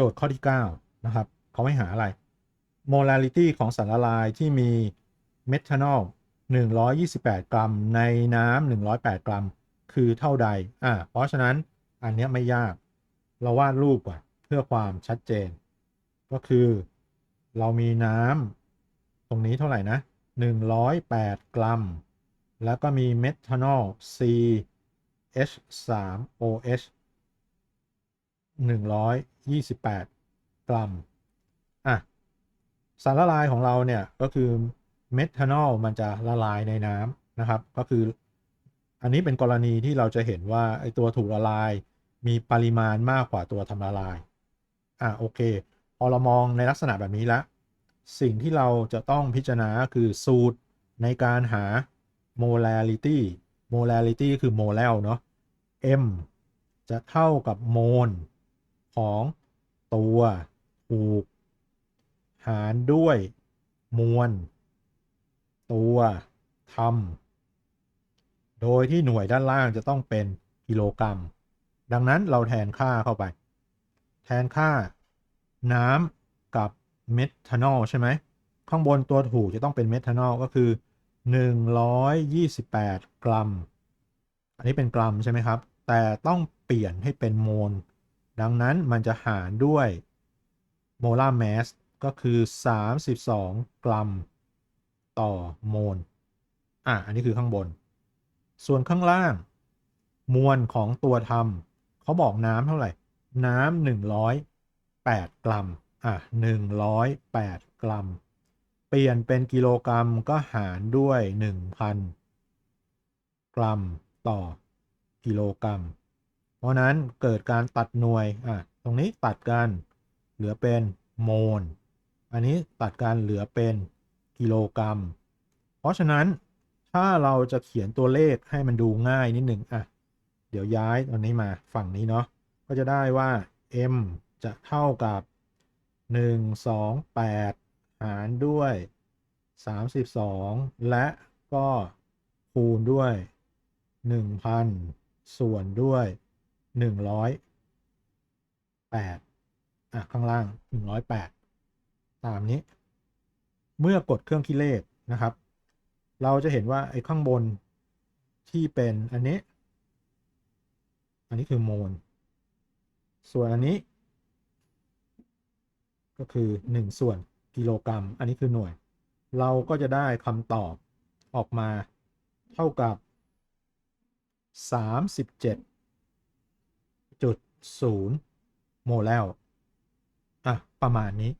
โจทย์ข้อที่ 9 นะครับ เขาให้หาอะไร molality ของสารละลายที่มีเมทานอล128 กรัม ในน้ำ108 กรัม คือเท่าใด อ่า เพราะฉะนั้นอันเนี้ยไม่ยาก เราวาดรูปก่อนเพื่อความชัดเจน ก็คือ เรามีน้ำตรงนี้เท่าไหร่นะ 108 กรัม แล้วก็มีเมทานอล C H3OH 128 กรัม อะ สารละลายของเราเนี่ย ก็คือเมทานอลมันจะละลายในน้ำนะครับ ก็คือ อันนี้เป็นกรณีที่เราจะเห็นว่าไอตัวถูกละลายมีปริมาณมากกว่าตัวทำละลาย อะ โอเค พอเรามองในลักษณะแบบนี้ล้วสิ่งที่เราจะต้องพิจารณาคือสูตรในการหา molality molality คือ molal เนาะ m จะเท่ากับโมล ของตัวถูกหารด้วย มวล ตัวทำโดยที่หน่วยด้านล่างจะต้องเป็นกิโลกรัม ดังนั้นเราแทนค่าเข้าไป แทนค่า น้ำกับเมทานอลใช่ไหม ข้างบนตัวถูกจะต้องเป็นเมทานอลก็คือ 128 กรัม อันนี้เป็นกรัมใช่ไหมครับ แต่ต้องเปลี่ยนให้เป็นโมล ดังนั้นมันจะหารด้วยโมลาร์แมสก็คือ 32 กรัม ต่อโมล อะ อันนี้คือข้างบน ส่วนข้างล่าง มวลของตัวทำเขาบอกน้ำเท่าไหร่ น้ำ108 กรัม อะ 108 กรัม เปลี่ยนเป็นกิโลกรัมก็หารด้วย 1,000 กรัม ต่อกิโลกรัม เพราะนั้นเกิดการตัดหน่วยอะตรงนี้ตัดกันเหลือเป็นโมล อันนี้ตัดกันเหลือเป็นกิโลกรัม เพราะฉะนั้นถ้าเราจะเขียนตัวเลขให้มันดูง่ายนิดหนึ่งอะเดี๋ยวย้ายตอนนี้มาฝั่งนี้เนาะก็จะได้ว่า m จะเท่ากับ 128 หารด้วย 32 และก็คูณด้วย 1,000 ส่วนด้วย 108อะข้างล่าง108ตามนี้ เมื่อกดเครื่องคิดเลขนะครับ เราจะเห็นว่าไอ้ข้างบนที่เป็นอันนี้ อันนี้คือโมลส่วนอันนี้ ก็คือ1ส่วนกิโลกรัม อันนี้คือหน่วย เราก็จะได้คำตอบออกมาเท่ากับ 37.0โมลแลอะ ประมาณนี้